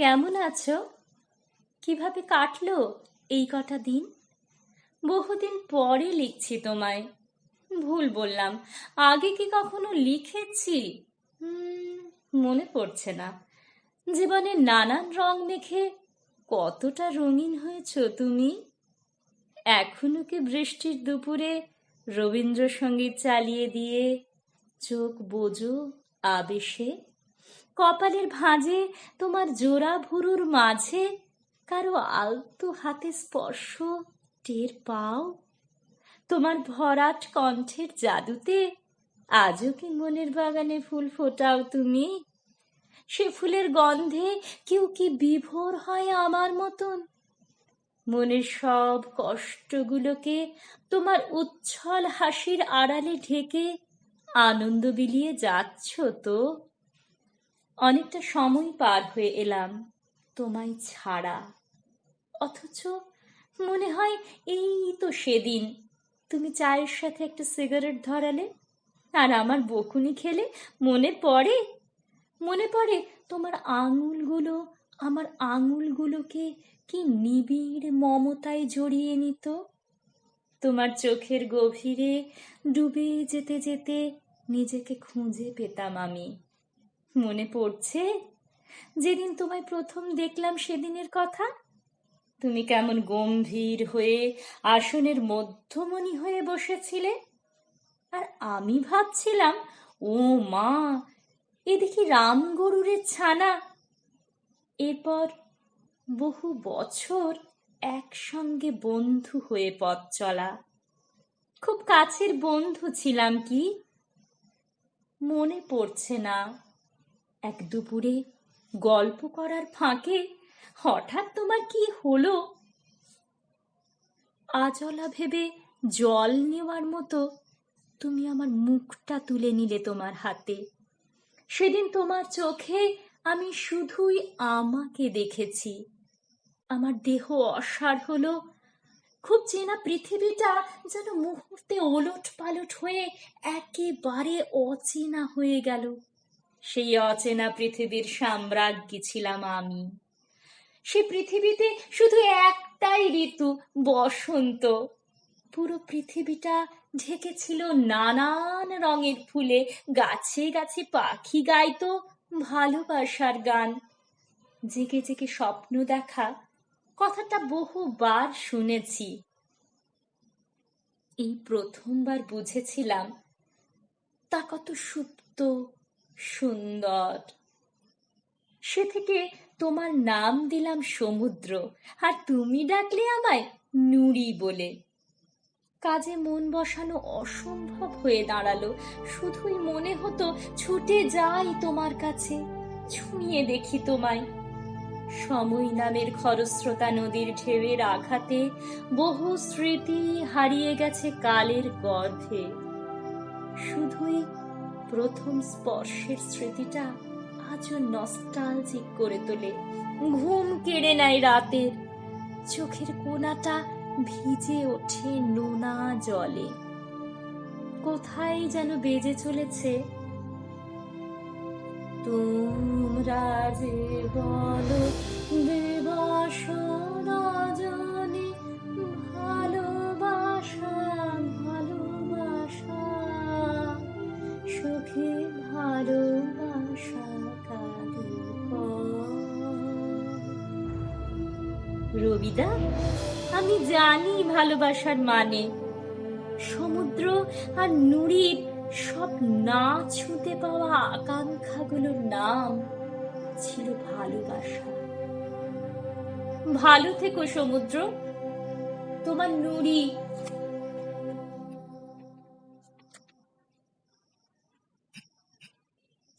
কেমন আছো? কীভাবে কাটলো এই কটা দিন? বহুদিন পরে লিখছি তোমায়। ভুল বললাম। আগে কি কখনো লিখেছি? মনে পড়ছে না। জীবনে নানান রং মেখে কতটা রঙিন হয়েছ তুমি? এখনও কি বৃষ্টির দুপুরে রবীন্দ্রসঙ্গীত চালিয়ে দিয়ে চোখ বোঝো আবেশে? কপালের ভাঁজে তোমার জোড়া ভুরুর মাঝে কারও আলতো হাতে স্পর্শ টের পাও? তোমার ভরাট কণ্ঠের জাদুতে আজও কি মনের বাগানে ফুল ফোটাও তুমি? সে ফুলের গন্ধে কেউ কি বিভোর হয় আমার মতন? মনের সব কষ্টগুলোকে তোমার উচ্ছল হাসির আড়ালে ঢেকে আনন্দ বিলিয়ে যাচ্ছ তো? অনেকটা সময় পার হয়ে এলাম, তোমায় ছাড়া। অথচ মনে হয় এই তো সেদিন। তুমি চায়ের সাথে একটা সিগারেট ধরালে, আর আমার বকুনি খেলে মনে পড়ে? মনে পড়ে তোমার আঙুলগুলো, আমার আঙুলগুলোকে কি নিবিড় মমতায় জড়িয়ে নিত? তোমার চোখের গভীরে ডুবে যেতে যেতে নিজেকে খুঁজে পেতাম আমি। মনে পড়ছে? যেদিন তোমায় প্রথম দেখলাম সেদিনের কথা? তুমি কেমন গম্ভীর হয়ে আসনের মধ্যমণি হয়ে বসেছিলে। আর আমি ভাবছিলাম, ও মা, এদিকে রামগরুরের ছানা। এরপর বহু বছর একসঙ্গে বন্ধু হয়ে পথ চলা। খুব কাছের বন্ধু ছিলাম কি? মনে পড়ছে না। এক দুপুরে গল্প করার ফাঁকে হঠাৎ তোমার কি হলো? আজলা ভেবে জল নেওয়ার মতো তুমি আমার মুখটা তুলে নিলে তোমার হাতে। সেদিন তোমার চোখে আমি শুধুই আমাকে দেখেছি। আমার দেহ অসার হলো। খুব চেনা পৃথিবীটা যেন মুহূর্তে ওলট পালট হয়ে একেবারে অচেনা হয়ে গেল। সেই অচেনা পৃথিবীর সাম্রাজ্ঞী ছিলাম আমি। সে পৃথিবীতে শুধু একটাই ঋতু, বসন্ত। পুরো পৃথিবীটা ঢেকেছিল নানান রঙের ফুলে, গাছে গাছে পাখি গাইতো ভালোবাসার গান। জেগে জেগে স্বপ্ন দেখা, কথাটা বহুবার শুনেছি। এই প্রথমবার বুঝেছিলাম তা কত সুপ্ত সুন্দর। সে থেকে তোমার নাম দিলাম সমুদ্র, আর তুমি ডাকলে আমায় নুড়ি বলে। কাজে মন বসানো অসম্ভব হয়ে দাঁড়াল। শুধুই মনে হতো ছুটে যাই তোমার কাছে ছুঁয়ে দেখি তোমায়। সময় নামের খরস্রোতা নদীর ঢেউয়ের আঘাতে বহু স্মৃতি হারিয়ে গেছে কালের গর্ভে। শুধুই প্রথম স্পর্শের স্মৃতিটা আজও নস্টালজিক করে তোলে। ঘুম কেড়ে নেয় রাতের। চোখের কোনাটা ভিজে ওঠে নোনা জলে। কোথায় যেন বেজে চলেছে। তোমরা যে বলো রবিদা, আমি জানি ভালোবাসার মানে। সমুদ্র আর নুড়ির সব না ছুঁতে পাওয়া আকাঙ্ক্ষাগুলোর নাম ছিল ভালোবাসা। ভালো থেকো সমুদ্র, তোমার নুড়ি